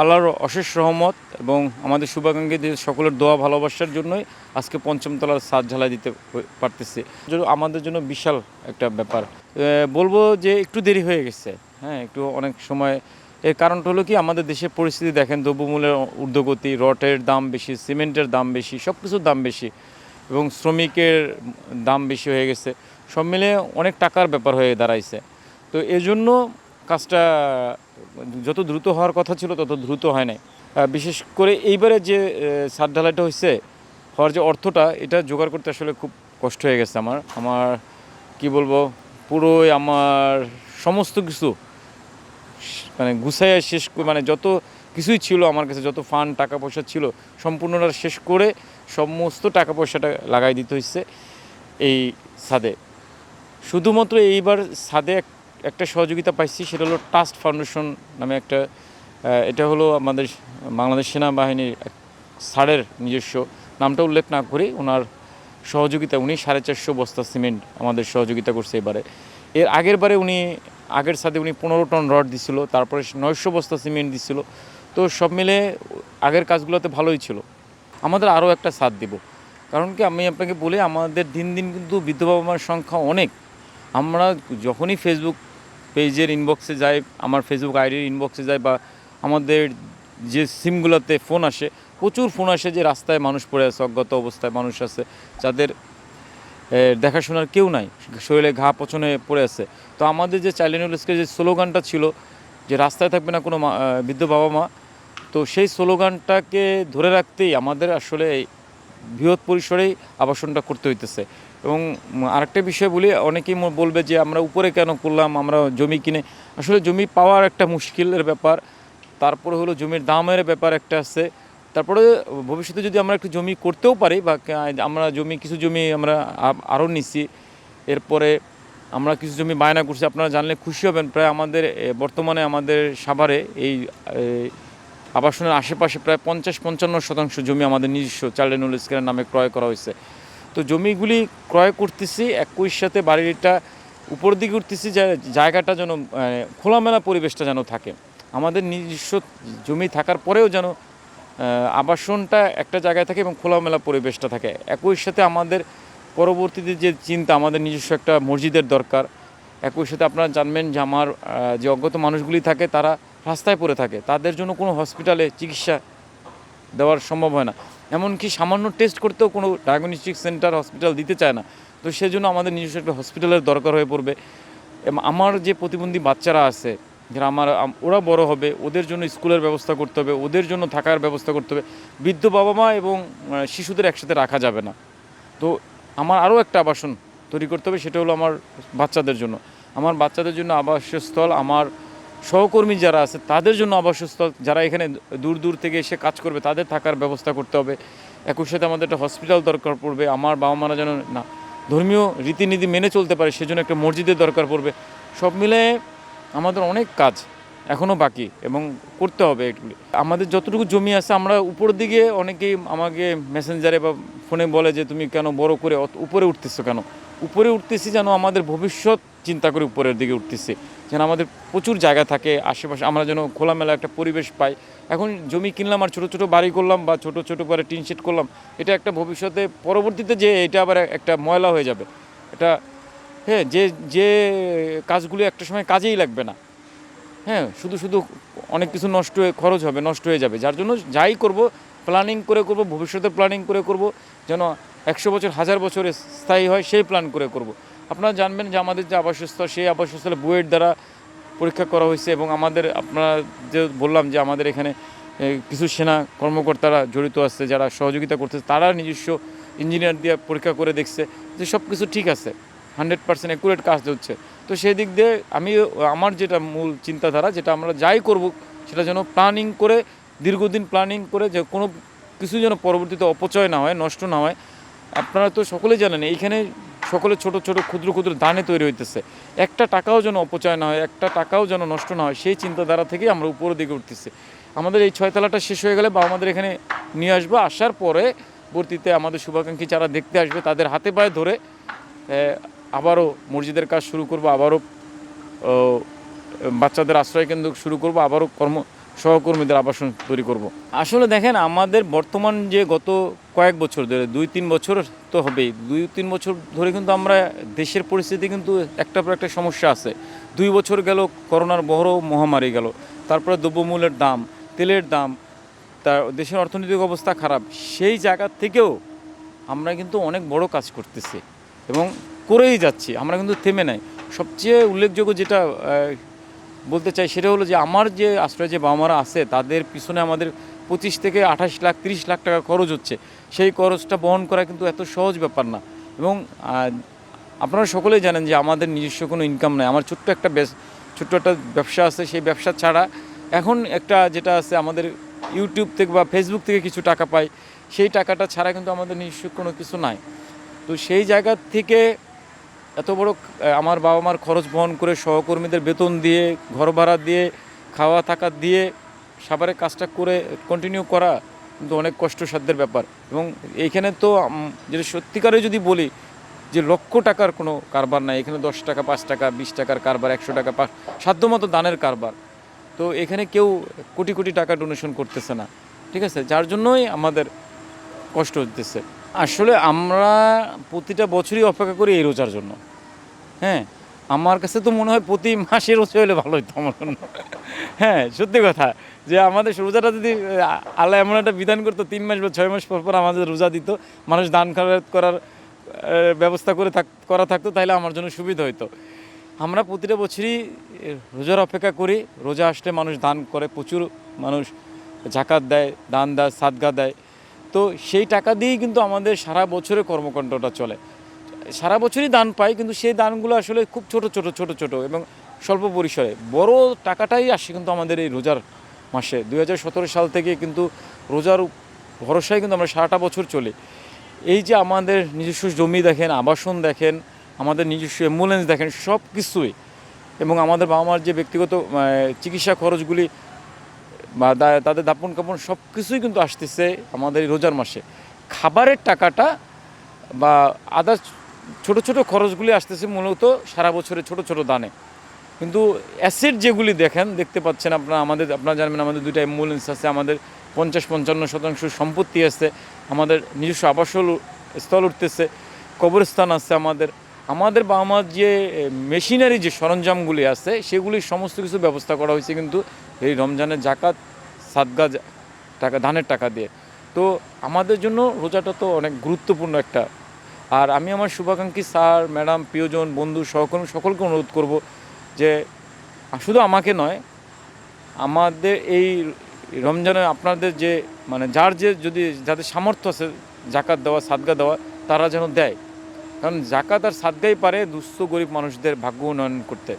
আল্লাহর অশেষ রহমত এবং আমাদের শুভাকাঙ্ক্ষীদের সকলের দোয়া ভালোবাসার জন্যই আজকে পঞ্চম তলার সাত ঝালাই দিতে পারতেছি। আমাদের জন্য বিশাল একটা ব্যাপার। বলব যে একটু দেরি হয়ে গেছে। হ্যাঁ একটু অনেক সময়। এর কারণটা হলো কি, আমাদের দেশের পরিস্থিতি দেখেন, দ্রব্যমূল্যের ঊর্ধ্বগতি, রটের দাম বেশি, সিমেন্টের দাম বেশি সব কিছুর দাম বেশি এবং শ্রমিকের দাম বেশি হয়ে গেছে। সব মিলে অনেক টাকার ব্যাপার হয়ে দাঁড়াইছে। তো এজন্য কাজটা যত দ্রুত হওয়ার কথা ছিল তত দ্রুত হয় নাই। বিশেষ করে এইবারে যে ছাদ ঢালাইটা হয়েছে হওয়ার যে অর্থটা, এটা জোগাড় করতে আসলে খুব কষ্ট হয়ে গেছে আমার। আমার, কি বলব, পুরোই আমার সমস্ত কিছু মানে গুছাইয়া শেষ মানে যত কিছুই ছিল আমার কাছে, যত ফান্ড টাকা পয়সা ছিল, সম্পূর্ণটা শেষ করে সমস্ত টাকা পয়সাটা লাগাই দিতে হচ্ছে এই ছাদে। শুধুমাত্র এইবার ছাদে একটা সহযোগিতা পাইছি, সেটা হলো ট্রাস্ট ফাউন্ডেশন নামে একটা এটা হলো আমাদের বাংলাদেশ সেনাবাহিনীর এক স্যারের নিজস্ব। নামটা উল্লেখ না করে ওনার সহযোগিতা, উনি সাড়ে চারশো বস্তা সিমেন্ট আমাদের সহযোগিতা করছে এবারে। এর আগের বারে উনি, আগের সাথে উনি পনেরো টন রড দিছিল, তারপরে নয়শো বস্তা সিমেন্ট দিছিল। তো সব মিলে আগের কাজগুলোতে ভালোই ছিল। আমাদের আরও একটা সাথ দিব। কারণ কি আমি আপনাকে বলি, আমাদের দিন দিন কিন্তু বৃদ্ধ বাবা মার সংখ্যা অনেক। আমরা যখনই ফেসবুক পেজের ইনবক্সে যাই আমার ফেসবুক আইডির ইনবক্সে যাই বা আমাদের যে সিমগুলোতে ফোন আসে, প্রচুর ফোন আসে যে রাস্তায় মানুষ পড়ে আছে, অজ্ঞাত অবস্থায় মানুষ আছে, যাদের দেখাশোনার কেউ নাই, শরীরে ঘা পছনে পড়ে আছে। তো আমাদের যে চাইল্ড যে স্লোগানটা ছিল যে রাস্তায় থাকবে না কোনো বৃদ্ধ বাবা মা, তো সেই স্লোগানটাকে ধরে রাখতেই আমাদের আসলে বৃহৎ পরিসরেই আবাসনটা করতে হইতেছে। এবং আরেকটা বিষয় বলি, অনেকেই বলবে যে আমরা উপরে কেন করলাম, আমরা জমি কিনে, আসলে জমি পাওয়ার একটা মুশকিলের ব্যাপার, তারপরে হলো জমির দামের ব্যাপার একটা আছে, তারপরে ভবিষ্যতে যদি আমরা একটু জমি করতেও পারি বা আমরা জমি, কিছু জমি আমরা আরও নিছি, এরপরে আমরা কিছু জমি বায়না করছি, আপনারা জানলে খুশি হবেন, প্রায় আমাদের বর্তমানে আমাদের সাভারে এই আবাসনের আশেপাশে প্রায় পঞ্চাশ পঞ্চান্ন শতাংশ জমি আমাদের নিজস্ব চাইল্ড নুল স্কেলের নামে ক্রয় করা হয়েছে। তো জমিগুলি ক্রয় করতেছি, একই সাথে বাড়িটা উপর দিকে উঠতেছি, যে জায়গাটা যেন খোলামেলা পরিবেশটা যেন থাকে। আমাদের নিজস্ব জমি থাকার পরেও যেন আবাসনটা একটা জায়গায় থাকে এবং খোলামেলা পরিবেশটা থাকে। একই সাথে আমাদের পরবর্তীতে যে চিন্তা, আমাদের নিজস্ব একটা মসজিদের দরকার। একই সাথে আপনারা জানবেন যে আমার যে অজ্ঞত মানুষগুলি থাকে, তারা রাস্তায় পড়ে থাকে। তাদের জন্য কোনো হসপিটালে চিকিৎসা দেওয়ার সম্ভব হয় না। এমনকি সামান্য টেস্ট করতেও কোনো ডায়াগনস্টিক সেন্টার হসপিটাল দিতে চায় না। তো সেজন্য আমাদের নিজস্ব একটা হসপিটালের দরকার হয়ে পড়বে। এবং আমার যে প্রতিবন্ধী বাচ্চারা আছে, যারা আমার ওরা বড় হবে, ওদের জন্য স্কুলের ব্যবস্থা করতে হবে, ওদের জন্য থাকার ব্যবস্থা করতে হবে। বৃদ্ধ বাবা মা এবং শিশুদের একসাথে রাখা যাবে না। তো আমার আরও একটা আবাসন তৈরি করতে হবে, সেটা হলো আমার বাচ্চাদের জন্য। আমার বাচ্চাদের জন্য আবাসস্থল, আমার সহকর্মী যারা আছে, তাদের জন্য আবাসস্থল, যারা এখানে দূর দূর থেকে এসে কাজ করবে, তাদের থাকার ব্যবস্থা করতে হবে। একই সাথে আমাদের একটা হসপিটাল দরকার পড়বে, আমার বাবা মারা যেন না, ধর্মীয় রীতিনীতি মেনে চলতে পারে, সেজন্য একটা মসজিদের দরকার পড়বে। সব মিলে আমাদের অনেক কাজ এখনও বাকি এবং করতে হবে এগুলি। আমাদের যতটুকু জমি আছে, আমরা উপরের দিকে অনেকেই আমাকে মেসেঞ্জারে বা ফোনে বলে যে, তুমি কেন বড় করে উপরে উঠতেছো কেন? উপরে উঠতেছি যেন আমাদের ভবিষ্যৎ চিন্তা করে উপরের দিকে উঠতেছি। যেন আমাদের প্রচুর জায়গা থাকে, আশেপাশে আমরা যেন খোলামেলা একটা পরিবেশ পাই। এখন জমি কিনলাম আর ছোটো ছোটো বাড়ি করলাম বা ছোটো ছোটো করে টিন শেড করলাম, এটা একটা ভবিষ্যতে পরবর্তীতে যে এটা আবার একটা ময়লা হয়ে যাবে। এটা হ্যাঁ যে যে কাজগুলো একটা সময় কাজেই লাগবে না। হ্যাঁ শুধু শুধু অনেক কিছু নষ্ট হয়ে, খরচ হবে, নষ্ট হয়ে যাবে। যার জন্য যাই করব প্ল্যানিং করে করব ভবিষ্যতে প্ল্যানিং করে করব, যেন একশো বছর, হাজার বছরে স্থায়ী হয়, সেই প্ল্যান করে করব। আপনারা জানবেন যে আমাদের যে আবাসস্থল, সেই আবাসস্থলে বুয়েট দ্বারা পরীক্ষা করা হয়েছে এবং আমাদের, আপনারা যে বললাম যে আমাদের এখানে কিছু সেনা কর্মকর্তারা জড়িত আছে, যারা সহযোগিতা করতেছে, তারা নিজস্ব ইঞ্জিনিয়ার দিয়ে পরীক্ষা করে দেখছে যে সব কিছু ঠিক আছে, হান্ড্রেড পার্সেন্ট অ্যাকুরেট কাজ হচ্ছে তো সেই দিক দিয়ে আমি, আমার যেটা মূল চিন্তাধারা, যেটা আমরা যাই করব, সেটা যেন প্ল্যানিং করে, দীর্ঘদিন প্ল্যানিং করে যে কোনো কিছু যেন পরবর্তীতে অপচয় না হয়, নষ্ট না হয়, আপনারা তো সকলেই জানেন, এইখানে সকলে ছোট ছোট ক্ষুদ্র ক্ষুদ্র দানে তৈরি হইতেছে। একটা টাকাও যেন অপচয় না হয়, একটা টাকাও যেন নষ্ট না হয়, সেই চিন্তাধারা থেকেই আমরা উপরের দিকে উঠতেছি। আমাদের এই ছয়তলাটা শেষ হয়ে গেলে বা আমাদের এখানে নিয়ে আসব। আসার পরে পরবর্তীতে আমাদের শুভাকাঙ্ক্ষী যারা দেখতে আসবে, তাদের হাতে পায়ে ধরে আবারও মসজিদের কাজ শুরু করব, আবারও বাচ্চাদের আশ্রয় কেন্দ্র শুরু করব, আবারও কর্ম সহকর্মীদের আবাসন তৈরি করব। আসলে দেখেন, আমাদের বর্তমান যে গত কয়েক বছর ধরে, দুই তিন বছর তো হবেই, দুই তিন বছর ধরে কিন্তু আমরা দেশের পরিস্থিতি কিন্তু একটা পর একটা সমস্যা আছে দুই বছর গেল, করোনার বড় মহামারী গেল, তারপরে দ্রব্যমূল্যের দাম, তেলের দাম তার দেশের অর্থনৈতিক অবস্থা খারাপ, সেই জায়গা থেকেও আমরা কিন্তু অনেক বড় কাজ করতেছি এবং করেই যাচ্ছি, আমরা কিন্তু থেমে নাই সবচেয়ে উল্লেখযোগ্য যেটা বলতে চাই সেটা হলো যে আমার যে আশ্রয় যে বাবা মারা আছে, তাদের পিছনে আমাদের পঁচিশ থেকে আঠাশ লাখ, তিরিশ লাখ টাকা খরচ হচ্ছে। সেই খরচটা বহন করা কিন্তু এত সহজ ব্যাপার না। এবং আপনারা সকলেই জানেন যে আমাদের নিজস্ব কোনো ইনকাম নাই। আমার ছোট্ট একটা ছোট্ট একটা ব্যবসা আছে। সেই ব্যবসা ছাড়া এখন একটা যেটা আছে, আমাদের ইউটিউব থেকে বা ফেসবুক থেকে কিছু টাকা পাই। সেই টাকাটা ছাড়া কিন্তু আমাদের নিজস্ব কোনো কিছু নাই। তো সেই জায়গা থেকে এত বড় আমার বাবা মার খরচ বহন করে সহকর্মীদের বেতন দিয়ে ঘর ভাড়া দিয়ে খাওয়া থাকা দিয়ে সাবারে কাজটা করে কন্টিনিউ করা কিন্তু অনেক কষ্টসাধ্যের ব্যাপার। এবং এইখানে তো যেটা সত্যিকারে যদি বলি যে লক্ষ টাকার কোনো কারবার নাই, এখানে দশ টাকা, পাঁচ টাকা, বিশ টাকার কারবার, একশো টাকা, পাঁচ, সাধ্যমতো দানের কারবার। তো এখানে কেউ কোটি কোটি টাকা ডোনেশন করতেছে না, ঠিক আছে? যার জন্যই আমাদের কষ্ট হতেছে আসলে আমরা প্রতিটা বছরই অপেক্ষা করি এই রোজার জন্য। হ্যাঁ আমার কাছে তো মনে হয় প্রতি মাসে রোজা হলে ভালো হতো আমার জন্য। হ্যাঁ সত্যি কথা যে আমাদের রোজাটা যদি আল্লাহ এমন একটা বিধান করতো, তিন মাস বা ছয় মাস পর পর আমাদের রোজা দিত, মানুষ দান খরচ করার ব্যবস্থা করে থাক, করা থাকতো তাহলে আমার জন্য সুবিধা হতো আমরা প্রতিটা বছরই রোজার অপেক্ষা করি। রোজা আসলে মানুষ দান করে, প্রচুর মানুষ জাকাত দেয়, দান দেয়, সাদগা দেয়। তো সেই টাকা দিয়েই কিন্তু আমাদের সারা বছরের কর্মকাণ্ডটা চলে। সারা বছরই দান পাই, কিন্তু সেই দানগুলো আসলে খুব ছোট ছোট ছোট ছোট এবং স্বল্প পরিসরে। বড় টাকাটাই আসে কিন্তু আমাদের এই রোজার মাসে। দু হাজার সতেরো সাল থেকে কিন্তু রোজার ভরসায় কিন্তু আমরা সারাটা বছর চলি। এই যে আমাদের নিজস্ব জমি দেখেন, আবাসন দেখেন, আমাদের নিজস্ব অ্যাম্বুলেন্স দেখেন সব কিছুই এবং আমাদের বাবা মার যে ব্যক্তিগত চিকিৎসা খরচগুলি বা তাদের দাপন কাপন সব কিছুই কিন্তু আসতেছে আমাদের রোজার মাসে। খাবারের টাকাটা বা আদার্স ছোট ছোট খরচগুলি আসতেছে মূলত সারা বছরে ছোট ছোট দানে। কিন্তু অ্যাসেট যেগুলি দেখেন, দেখতে পাচ্ছেন আপনারা, আমাদের, আপনারা জানবেন আমাদের দুইটা অ্যাম্বুলেন্স আছে, আমাদের পঞ্চাশ পঞ্চান্ন শতাংশ সম্পত্তি আছে, আমাদের নিজস্ব আবাসন স্থল উঠতেছে, কবরস্থান আছে আমাদের। আমাদের বাবা মার যে মেশিনারি যে সরঞ্জামগুলি আছে সেগুলি সমস্ত কিছু ব্যবস্থা করা হয়েছে কিন্তু এই রমজানের জাকাত, সাদগা টাকা ধানের টাকা দিয়ে। তো আমাদের জন্য রোজাটা তো অনেক গুরুত্বপূর্ণ একটা। আর আমি আমার শুভাকাঙ্ক্ষী স্যার, ম্যাডাম, প্রিয়জন, বন্ধু, সহকর্মী, সকলকে অনুরোধ করব যে, শুধু আমাকে নয়, আমাদের এই রমজানে আপনাদের যে মানে যার যে যদি, যাদের সামর্থ্য আছে, জাকাত দেওয়া, সাদগা দেওয়া, তারা যেন দেয়। কারণ জাকাত আর সাদগাই পারে দুস্থ গরিব মানুষদের ভাগ্য উন্নয়ন করতে।